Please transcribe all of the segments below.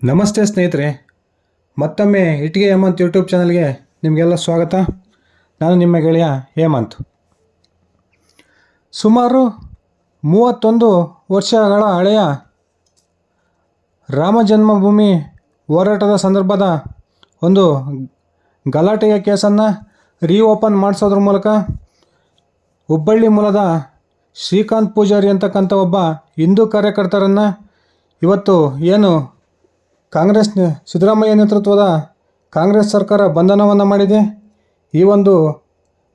ನಮಸ್ತೆ ಸ್ನೇಹಿತರೆ. ಮತ್ತೊಮ್ಮೆ ಇಟ್ಟಿಗೆ ಹೇಮಂತ್ ಯೂಟ್ಯೂಬ್ ಚಾನಲ್ಗೆ ನಿಮಗೆಲ್ಲ ಸ್ವಾಗತ. ನಾನು ನಿಮ್ಮ ಗೆಳೆಯ ಹೇಮಂತ್. ಸುಮಾರು ಮೂವತ್ತೊಂದು ವರ್ಷಗಳ ಹಳೆಯ ರಾಮ ಜನ್ಮಭೂಮಿ ಹೋರಾಟದ ಸಂದರ್ಭದ ಒಂದು ಗಲಾಟೆಯ ಕೇಸನ್ನು ರೀಓಪನ್ ಮಾಡಿಸೋದ್ರ ಮೂಲಕ ಹುಬ್ಬಳ್ಳಿ ಮೂಲದ ಶ್ರೀಕಾಂತ್ ಪೂಜಾರಿ ಅಂತಕ್ಕಂಥ ಒಬ್ಬ ಹಿಂದೂ ಕಾರ್ಯಕರ್ತರನ್ನು ಇವತ್ತು ಏನು ಕಾಂಗ್ರೆಸ್ ಸಿದ್ದರಾಮಯ್ಯ ನೇತೃತ್ವದ ಕಾಂಗ್ರೆಸ್ ಸರ್ಕಾರ ಬಂಧನವನ್ನು ಮಾಡಿದೆ. ಈ ಒಂದು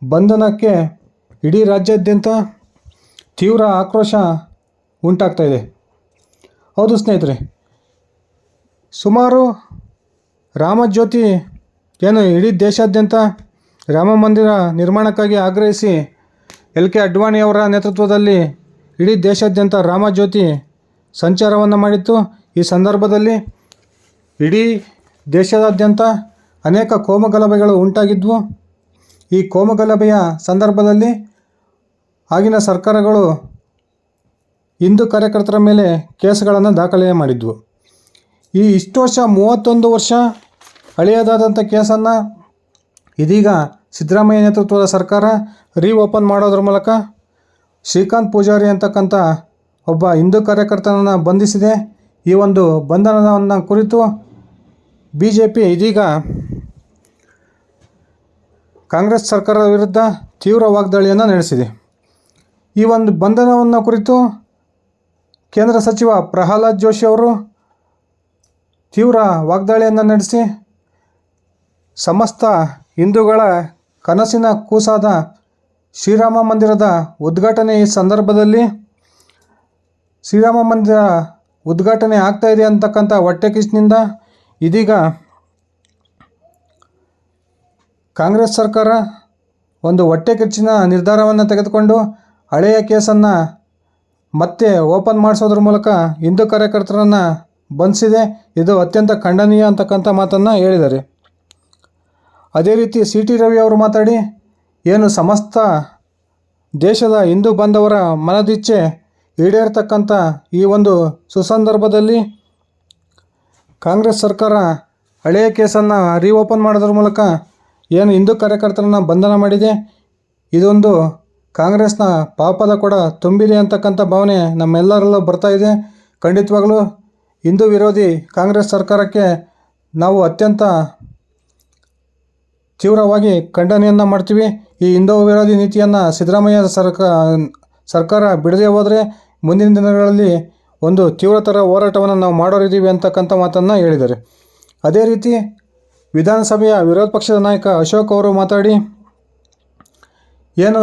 ಬಂಧನಕ್ಕೆ ಇಡೀ ರಾಜ್ಯಾದ್ಯಂತ ತೀವ್ರ ಆಕ್ರೋಶ ಉಂಟಾಗ್ತಾ ಇದೆ. ಹೌದು ಸ್ನೇಹಿತರೆ, ಸುಮಾರು ರಾಮಜ್ಯೋತಿ ಏನು ಇಡೀ ದೇಶಾದ್ಯಂತ ರಾಮ ಮಂದಿರ ನಿರ್ಮಾಣಕ್ಕಾಗಿ ಆಗ್ರಹಿಸಿ ಎಲ್ ಕೆ ಅಡ್ವಾಣಿಯವರ ನೇತೃತ್ವದಲ್ಲಿ ಇಡೀ ದೇಶಾದ್ಯಂತ ರಾಮಜ್ಯೋತಿ ಸಂಚಾರವನ್ನು ಮಾಡಿತ್ತು. ಈ ಸಂದರ್ಭದಲ್ಲಿ ಇಡೀ ದೇಶದಾದ್ಯಂತ ಅನೇಕ ಕೋಮಗಲಭೆಗಳು ಉಂಟಾಗಿದ್ವು. ಈ ಕೋಮಗಲಭೆಯ ಸಂದರ್ಭದಲ್ಲಿ ಆಗಿನ ಸರ್ಕಾರಗಳು ಹಿಂದೂ ಕಾರ್ಯಕರ್ತರ ಮೇಲೆ ಕೇಸುಗಳನ್ನು ದಾಖಲೆ ಮಾಡಿದ್ವು. ಈ ಇಷ್ಟು ವರ್ಷ ಮೂವತ್ತೊಂದು ವರ್ಷ ಹಳೆಯದಾದಂಥ ಕೇಸನ್ನು ಇದೀಗ ಸಿದ್ದರಾಮಯ್ಯ ನೇತೃತ್ವದ ಸರ್ಕಾರ ರೀ ಓಪನ್ ಮಾಡೋದ್ರ ಮೂಲಕ ಶ್ರೀಕಾಂತ್ ಪೂಜಾರಿ ಅಂತಕ್ಕಂಥ ಒಬ್ಬ ಹಿಂದೂ ಕಾರ್ಯಕರ್ತನನ್ನು ಬಂಧಿಸಿದೆ. ಈ ಒಂದು ಬಂಧನವನ್ನು ಕುರಿತು ಬಿ ಜೆ ಪಿ ಇದೀಗ ಕಾಂಗ್ರೆಸ್ ಸರ್ಕಾರದ ವಿರುದ್ಧ ತೀವ್ರ ವಾಗ್ದಾಳಿಯನ್ನು ನಡೆಸಿದೆ. ಈ ಒಂದು ಬಂಧನವನ್ನು ಕುರಿತು ಕೇಂದ್ರ ಸಚಿವ ಪ್ರಹ್ಲಾದ್ ಜೋಶಿ ಅವರು ತೀವ್ರ ವಾಗ್ದಾಳಿಯನ್ನು ನಡೆಸಿ ಸಮಸ್ತ ಹಿಂದೂಗಳ ಕನಸಿನ ಕೂಸಾದ ಶ್ರೀರಾಮ ಮಂದಿರದ ಉದ್ಘಾಟನೆ ಈ ಸಂದರ್ಭದಲ್ಲಿ ಶ್ರೀರಾಮ ಮಂದಿರ ಉದ್ಘಾಟನೆ ಆಗ್ತಾಯಿದೆ ಅಂತಕ್ಕಂಥ ಹೊಟ್ಟೆ ಕಿಚ್ಚಿನಿಂದ ಇದೀಗ ಕಾಂಗ್ರೆಸ್ ಸರ್ಕಾರ ಒಂದು ಹೊಟ್ಟೆ ಕಿಚ್ಚಿನ ನಿರ್ಧಾರವನ್ನು ತೆಗೆದುಕೊಂಡು ಹಳೆಯ ಕೇಸನ್ನು ಮತ್ತೆ ಓಪನ್ ಮಾಡಿಸೋದ್ರ ಮೂಲಕ ಹಿಂದೂ ಕಾರ್ಯಕರ್ತರನ್ನು ಬಂಧಿಸಿದೆ. ಇದು ಅತ್ಯಂತ ಖಂಡನೀಯ ಅಂತಕ್ಕಂಥ ಮಾತನ್ನು ಹೇಳಿದ್ದಾರೆ. ಅದೇ ರೀತಿ ಸಿ ಟಿ ರವಿ ಅವರು ಮಾತಾಡಿ, ಏನು ಸಮಸ್ತ ದೇಶದ ಹಿಂದೂ ಬಾಂಧವರ ಮನದಿಚ್ಛೆ ಈಡೇರ್ತಕ್ಕಂಥ ಈ ಒಂದು ಸುಸಂದರ್ಭದಲ್ಲಿ ಕಾಂಗ್ರೆಸ್ ಸರ್ಕಾರ ಹಳೆಯ ಕೇಸನ್ನು ರೀಓಪನ್ ಮಾಡೋದ್ರ ಮೂಲಕ ಏನು ಹಿಂದೂ ಕಾರ್ಯಕರ್ತರನ್ನು ಬಂಧನ ಮಾಡಿದೆ, ಇದೊಂದು ಕಾಂಗ್ರೆಸ್ನ ಪಾಪದ ಕೂಡ ತುಂಬಿದೆ ಅಂತಕ್ಕಂಥ ಭಾವನೆ ನಮ್ಮೆಲ್ಲರಲ್ಲೂ ಬರ್ತಾ ಇದೆ. ಖಂಡಿತವಾಗಲೂ ಹಿಂದೂ ವಿರೋಧಿ ಕಾಂಗ್ರೆಸ್ ಸರ್ಕಾರಕ್ಕೆ ನಾವು ಅತ್ಯಂತ ತೀವ್ರವಾಗಿ ಖಂಡನೆಯನ್ನು ಮಾಡ್ತೀವಿ. ಈ ಹಿಂದೂ ವಿರೋಧಿ ನೀತಿಯನ್ನು ಸಿದ್ದರಾಮಯ್ಯ ಸರ್ಕಾರ ಸರ್ಕಾರ ಬಿಡದೆ ಹೋದರೆ ಮುಂದಿನ ದಿನಗಳಲ್ಲಿ ಒಂದು ತೀವ್ರತರ ಹೋರಾಟವನ್ನು ನಾವು ಮಾಡೋರಿದ್ದೀವಿ ಅಂತಕ್ಕಂಥ ಮಾತನ್ನು ಹೇಳಿದ್ದಾರೆ. ಅದೇ ರೀತಿ ವಿಧಾನಸಭೆಯ ವಿರೋಧ ಪಕ್ಷದ ನಾಯಕ ಅಶೋಕ್ ಅವರು ಮಾತಾಡಿ, ಏನು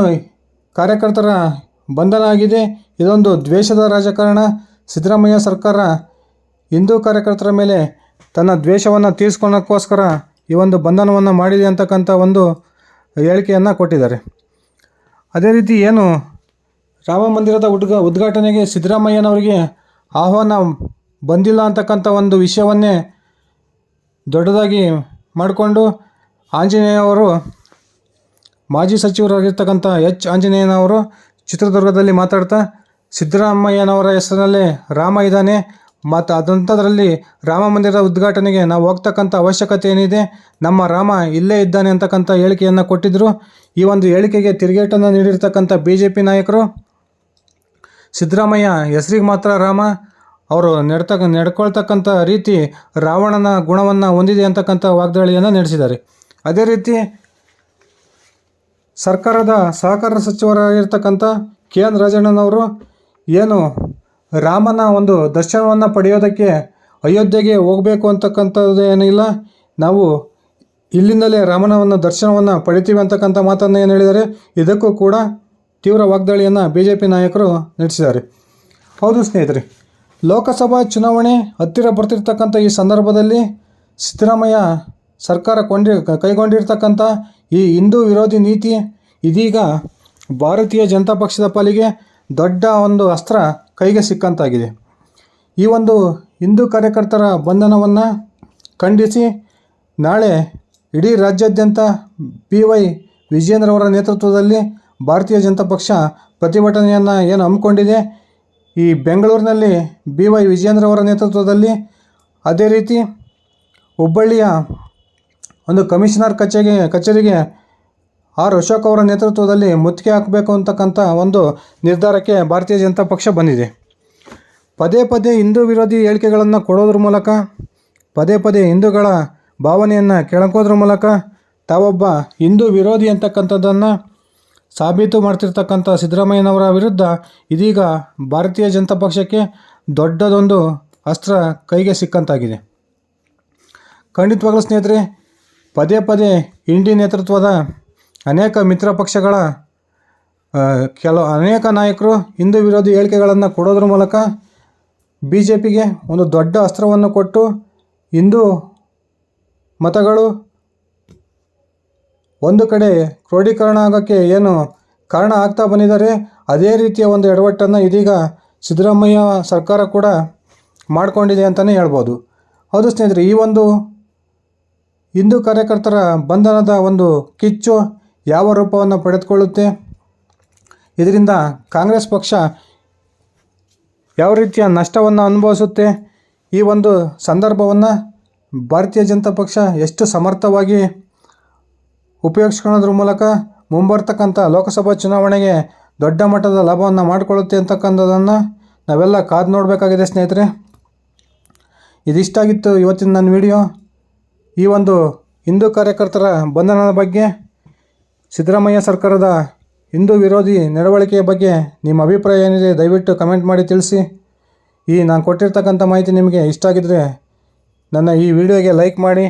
ಕಾರ್ಯಕರ್ತರ ಬಂಧನ ಆಗಿದೆ? ಇದೊಂದು ದ್ವೇಷದ ರಾಜಕಾರಣ. ಸಿದ್ದರಾಮಯ್ಯ ಸರ್ಕಾರ ಹಿಂದೂ ಕಾರ್ಯಕರ್ತರ ಮೇಲೆ ತನ್ನ ದ್ವೇಷವನ್ನು ತೀರಿಸ್ಕೊಳ್ಳೋಕ್ಕೋಸ್ಕರ ಈ ಒಂದು ಬಂಧನವನ್ನು ಮಾಡಿದೆ ಅಂತಕ್ಕಂಥ ಒಂದು ಹೇಳಿಕೆಯನ್ನು ಕೊಟ್ಟಿದ್ದಾರೆ. ಅದೇ ರೀತಿ ಏನು ರಾಮ ಮಂದಿರದ ಉದ್ಘಾ, ಉದ್ಘಾಟನೆಗೆ ಸಿದ್ದರಾಮಯ್ಯನವರಿಗೆ ಆಹ್ವಾನ ಬಂದಿಲ್ಲ ಅಂತಕ್ಕಂಥ ಒಂದು ವಿಷಯವನ್ನೇ ದೊಡ್ಡದಾಗಿ ಮಾಡಿಕೊಂಡು ಆಂಜನೇಯವರು ಮಾಜಿ ಸಚಿವರಾಗಿರ್ತಕ್ಕಂಥ ಎಚ್. ಆಂಜನೇಯನವರು ಚಿತ್ರದುರ್ಗದಲ್ಲಿ ಮಾತಾಡ್ತಾ, ಸಿದ್ದರಾಮಯ್ಯನವರ ಹೆಸರಿನಲ್ಲೇ ರಾಮ ಇದ್ದಾನೆ. ಮತ್ತು ಅದಂಥದ್ರಲ್ಲಿ ರಾಮ ಮಂದಿರದ ಉದ್ಘಾಟನೆಗೆ ನಾವು ಹೋಗ್ತಕ್ಕಂಥ ಅವಶ್ಯಕತೆ ಏನಿದೆ, ನಮ್ಮ ರಾಮ ಇಲ್ಲೇ ಇದ್ದಾನೆ ಅಂತಕ್ಕಂಥ ಹೇಳಿಕೆಯನ್ನು ಕೊಟ್ಟಿದ್ದರು ಈ ಒಂದು ಹೇಳಿಕೆಗೆ ತಿರುಗೇಟನ್ನು ನೀಡಿರ್ತಕ್ಕಂಥ ಬಿ ಜೆ ಪಿ ನಾಯಕರು ಸಿದ್ದರಾಮಯ್ಯ ಹೆಸರಿಗೆ ಮಾತ್ರ ರಾಮ, ಅವರು ನಡ್ತಕ್ಕ, ನಡ್ಕೊಳ್ತಕ್ಕಂಥ ರೀತಿ ರಾವಣನ ಗುಣವನ್ನು ಹೊಂದಿದೆ ಅಂತಕ್ಕಂಥ ವಾಗ್ದಾಳಿಯನ್ನು ನಡೆಸಿದ್ದಾರೆ. ಅದೇ ರೀತಿ ಸರ್ಕಾರದ ಸಹಕಾರ ಸಚಿವರಾಗಿರ್ತಕ್ಕಂಥ ಕೆ ಎನ್ ರಾಜಣ್ಣನವರು ಏನು ರಾಮನ ಒಂದು ದರ್ಶನವನ್ನು ಪಡೆಯೋದಕ್ಕೆ ಅಯೋಧ್ಯೆಗೆ ಹೋಗಬೇಕು ಅಂತಕ್ಕಂಥದ್ದು ಏನಿಲ್ಲ ನಾವು ಇಲ್ಲಿಂದಲೇ ರಾಮನವನ್ನು ದರ್ಶನವನ್ನು ಪಡಿತೀವಿ ಅಂತಕ್ಕಂಥ ಮಾತನ್ನು ಏನು ಹೇಳಿದ್ದಾರೆ. ಇದಕ್ಕೂ ಕೂಡ ತೀವ್ರ ವಾಗ್ದಾಳಿಯನ್ನು ಬಿ ಜೆ ಪಿ ನಾಯಕರು ನಡೆಸಿದ್ದಾರೆ. ಹೌದು ಸ್ನೇಹಿತರೆ, ಲೋಕಸಭಾ ಚುನಾವಣೆ ಹತ್ತಿರ ಬರ್ತಿರ್ತಕ್ಕಂಥ ಈ ಸಂದರ್ಭದಲ್ಲಿ ಸಿದ್ದರಾಮಯ್ಯ ಸರ್ಕಾರ ಕೊಂಡಿ, ಕೈಗೊಂಡಿರ್ತಕ್ಕಂಥ ಈ ಹಿಂದೂ ವಿರೋಧಿ ನೀತಿ ಇದೀಗ ಭಾರತೀಯ ಜನತಾ ಪಕ್ಷದ ಪಾಲಿಗೆ ದೊಡ್ಡ ಒಂದು ಅಸ್ತ್ರ ಕೈಗೆ ಸಿಕ್ಕಂತಾಗಿದೆ. ಈ ಒಂದು ಹಿಂದೂ ಕಾರ್ಯಕರ್ತರ ಬಂಧನವನ್ನು ಖಂಡಿಸಿ ನಾಳೆ ಇಡೀ ರಾಜ್ಯಾದ್ಯಂತ ಪಿ ವೈ ವಿಜಯೇಂದ್ರ ಅವರ ನೇತೃತ್ವದಲ್ಲಿ ಭಾರತೀಯ ಜನತಾ ಪಕ್ಷ ಪ್ರತಿಭಟನೆಯನ್ನು ಏನು ಹಮ್ಮಿಕೊಂಡಿದೆ? ಈ ಬೆಂಗಳೂರಿನಲ್ಲಿ ಬಿ ವೈ ವಿಜೇಂದ್ರ ಅವರ ನೇತೃತ್ವದಲ್ಲಿ ಅದೇ ರೀತಿ ಹುಬ್ಬಳ್ಳಿಯ ಒಂದು ಕಮಿಷನರ್ ಕಚೇರಿಗೆ ಕಚೇರಿಗೆ ಆರ್. ಅಶೋಕ್ ಅವರ ನೇತೃತ್ವದಲ್ಲಿ ಮುತ್ತಿಗೆ ಹಾಕಬೇಕು ಅಂತಕ್ಕಂಥ ಒಂದು ನಿರ್ಧಾರಕ್ಕೆ ಭಾರತೀಯ ಜನತಾ ಪಕ್ಷ ಬಂದಿದೆ. ಪದೇ ಪದೇ ಹಿಂದೂ ವಿರೋಧಿ ಹೇಳಿಕೆಗಳನ್ನು ಕೊಡೋದ್ರ ಮೂಲಕ, ಪದೇ ಪದೇ ಹಿಂದೂಗಳ ಭಾವನೆಯನ್ನು ಕೆಳಕೋದ್ರ ಮೂಲಕ ತಾವೊಬ್ಬ ಹಿಂದೂ ವಿರೋಧಿ ಅಂತಕ್ಕಂಥದ್ದನ್ನು ಸಾಬೀತು ಮಾಡ್ತಿರ್ತಕ್ಕಂಥ ಸಿದ್ದರಾಮಯ್ಯನವರ ವಿರುದ್ಧ ಇದೀಗ ಭಾರತೀಯ ಜನತಾ ಪಕ್ಷಕ್ಕೆ ದೊಡ್ಡದೊಂದು ಅಸ್ತ್ರ ಕೈಗೆ ಸಿಕ್ಕಂತಾಗಿದೆ. ಖಂಡಿತವಾಗ್ಲೂ ಸ್ನೇಹಿತರೆ, ಪದೇ ಪದೇ ಇಂಡಿ ನೇತೃತ್ವದ ಅನೇಕ ಮಿತ್ರ ಪಕ್ಷಗಳ ಕೆಲವು ಅನೇಕ ನಾಯಕರು ಹಿಂದೂ ವಿರೋಧಿ ಹೇಳಿಕೆಗಳನ್ನು ಕೊಡೋದ್ರ ಮೂಲಕ ಬಿ ಜೆ ಪಿಗೆ ಒಂದು ದೊಡ್ಡ ಅಸ್ತ್ರವನ್ನು ಕೊಟ್ಟು ಹಿಂದೂ ಮತಗಳು ಒಂದು ಕಡೆ ಕ್ರೋಢೀಕರಣ ಆಗೋಕ್ಕೆ ಏನು ಕಾರಣ ಆಗ್ತಾ ಬಂದಿದ್ದಾರೆ, ಅದೇ ರೀತಿಯ ಒಂದು ಎಡವಟ್ಟನ್ನು ಇದೀಗ ಸಿದ್ದರಾಮಯ್ಯ ಸರ್ಕಾರ ಕೂಡ ಮಾಡಿಕೊಂಡಿದೆ ಅಂತಲೇ ಹೇಳ್ಬೋದು. ಹೌದು ಸ್ನೇಹಿತರೆ, ಈ ಒಂದು ಹಿಂದೂ ಕಾರ್ಯಕರ್ತರ ಬಂಧನದ ಒಂದು ಕಿಚ್ಚು ಯಾವ ರೂಪವನ್ನು ಪಡೆದುಕೊಳ್ಳುತ್ತೆ? ಇದರಿಂದ ಕಾಂಗ್ರೆಸ್ ಪಕ್ಷ ಯಾವ ರೀತಿಯ ನಷ್ಟವನ್ನು ಅನುಭವಿಸುತ್ತೆ? ಈ ಒಂದು ಸಂದರ್ಭವನ್ನು ಭಾರತೀಯ ಜನತಾ ಪಕ್ಷ ಎಷ್ಟು ಸಮರ್ಥವಾಗಿ ಉಪಯೋಗಿಸ್ಕೊಳ್ಳೋದ್ರ ಮೂಲಕ ಮುಂಬರ್ತಕ್ಕಂಥ ಲೋಕಸಭಾ ಚುನಾವಣೆಗೆ ದೊಡ್ಡ ಮಟ್ಟದ ಲಾಭವನ್ನು ಮಾಡಿಕೊಳ್ಳುತ್ತೆ ಅಂತಕ್ಕಂಥದ್ದನ್ನು ನಾವೆಲ್ಲ ಕಾದು ನೋಡಬೇಕಾಗಿದೆ ಸ್ನೇಹಿತರೆ. ಇದಿಷ್ಟಾಗಿತ್ತು ಇವತ್ತಿನ ನನ್ನ ವಿಡಿಯೋ. ಈ ಒಂದು ಹಿಂದೂ ಕಾರ್ಯಕರ್ತರ ಬಂಧನದ ಬಗ್ಗೆ, ಸಿದ್ದರಾಮಯ್ಯ ಸರ್ಕಾರದ ಹಿಂದೂ ವಿರೋಧಿ ನಡವಳಿಕೆಯ ಬಗ್ಗೆ ನಿಮ್ಮ ಅಭಿಪ್ರಾಯ ಏನಿದೆ ದಯವಿಟ್ಟು ಕಮೆಂಟ್ ಮಾಡಿ ತಿಳಿಸಿ. ಈ ನಾನು ಕೊಟ್ಟಿರ್ತಕ್ಕಂಥ ಮಾಹಿತಿ ನಿಮಗೆ ಇಷ್ಟ ಆಗಿದ್ದರೆ ನನ್ನ ಈ ವಿಡಿಯೋಗೆ ಲೈಕ್ ಮಾಡಿ.